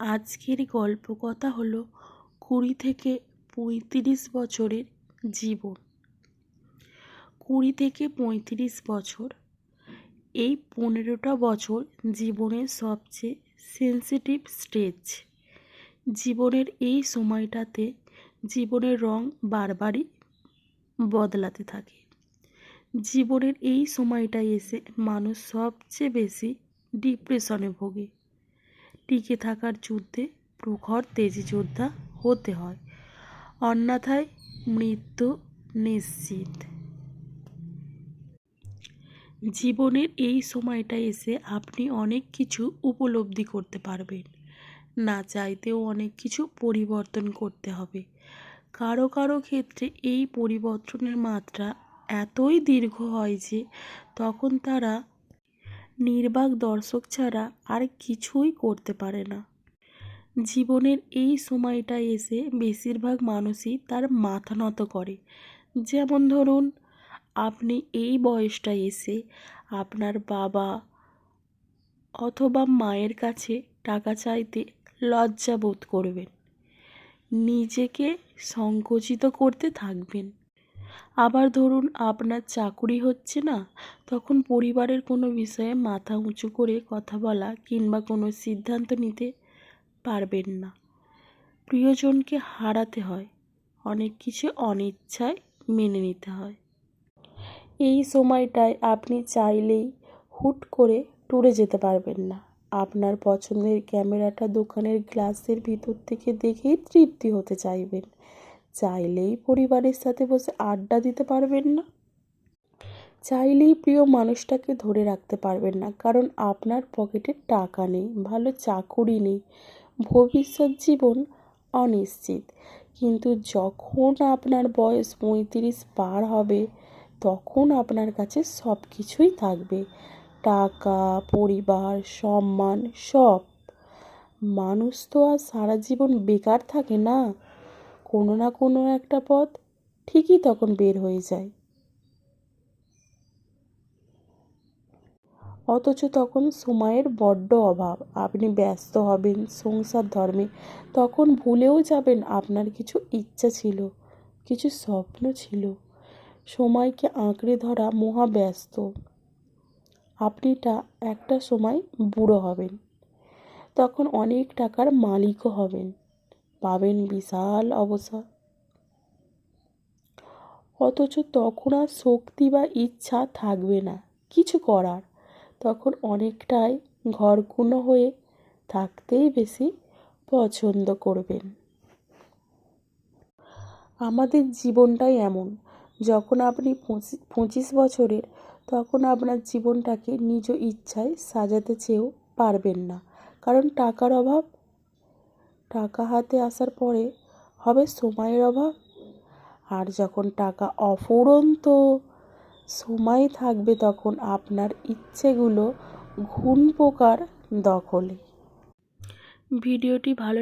আজকের গল্প কথা হলো কুড়ি থেকে পঁয়ত্রিশ বছরের জীবন। কুড়ি থেকে পঁয়ত্রিশ বছর, এই পনেরোটা বছর জীবনের সবচেয়ে সেন্সিটিভ স্টেজ জীবনের এই সময়টাতে জীবনের রং বারবারই বদলাতে থাকে। জীবনের এই সময়টায় এসে মানুষ সবচেয়ে বেশি ডিপ্রেশনে ভোগে। টিকে থাকার যুদ্ধে প্রখর তেজি যোদ্ধা হতে হয়। অন্যথায় মৃত্যু নিশ্চিত। জীবনের এই সময়টা এসে আপনি অনেক কিছু উপলব্ধি করতে পারবেন। না চাইতেও অনেক কিছু পরিবর্তন করতে হবে। কারও কারও ক্ষেত্রে এই পরিবর্তনের মাত্রা এতই দীর্ঘ হয় যে তখন তারা নির্বাক দর্শক ছাড়া আর কিছুই করতে পারে না। জীবনের এই সময়টা এসে বেশিরভাগ মানুষই তার মাথা নত করে। যেমন ধরুন, আপনি এই বয়সটা এসে আপনার বাবা অথবা মায়ের কাছে টাকা চাইতে লজ্জা বোধ করবেন। নিজেকে সংকুচিত করতে থাকবেন। আবার ধরুন আপনার চাকুরি হচ্ছে না, তখন পরিবারের কোনো বিষয়ে মাথা উঁচু করে কথা বলা কিংবা কোনো সিদ্ধান্ত নিতে পারবেন না। প্রিয়জনকে হারাতে হয়, অনেক কিছু অনিচ্ছায় মেনে নিতে হয়। এই সময়টায় আপনি চাইলেই হুট করে ট্যুরে যেতে পারবেন না। আপনার পছন্দের ক্যামেরাটা দোকানের গ্লাসের ভিতর থেকে দেখেই তৃপ্তি হতে চাইবেন। চাইলেই পরিবারের সাথে বসে আড্ডা দিতে পারবেন না। চাইলেই প্রিয় মানুষটাকে ধরে রাখতে পারবেন না, কারণ আপনার পকেটে টাকা নেই, ভালো চাকুরি নেই। ভবিষ্যৎ জীবন অনিশ্চিত। কিন্তু যখন আপনার বয়স পঁয়ত্রিশ পার হবে, তখন আপনার কাছে সব কিছুই থাকবে। টাকা, পরিবার, সম্মান, সব। মানুষ তো আর সারা জীবন বেকার থাকে না। কোনো না কোনো একটা পথ ঠিকই তখন বের হয়ে যায়। অথচ তখন সময়ের বড্ড অভাব। আপনি ব্যস্ত হবেন, সংসার ধর্মে। তখন ভুলেও যাবেন, আপনার কিছু ইচ্ছা ছিল, কিছু স্বপ্ন ছিল। সময়কে আঁকড়ে ধরা মহা ব্যস্ত আপনিটা একটা সময় বুড়ো হবেন। তখন অনেক টাকার মালিকও হবেন। পাবেন বিশাল অবসর। অথচ তখন আর শক্তি বা ইচ্ছা থাকবে না, কিছু করার। তখন অনেকটাই ঘরকুনো হয়ে থাকতেই বেশি পছন্দ করবেন। আমাদের জীবনটাই এমন, যখন আপনি পঁচিশ বছরের, তখন আপনার জীবনটাকে নিজ ইচ্ছায় সাজাতে চেয়েও পারবেন না। কারণ টাকার অভাব টাকা হাতে আসার পরে হবে সময়ের অভাব। আর যখন টাকা অফুরন্ত সময় থাকবে, তখন আপনার ইচ্ছেগুলো ঘুণ পোকার দখলে। ভিডিওটি ভালো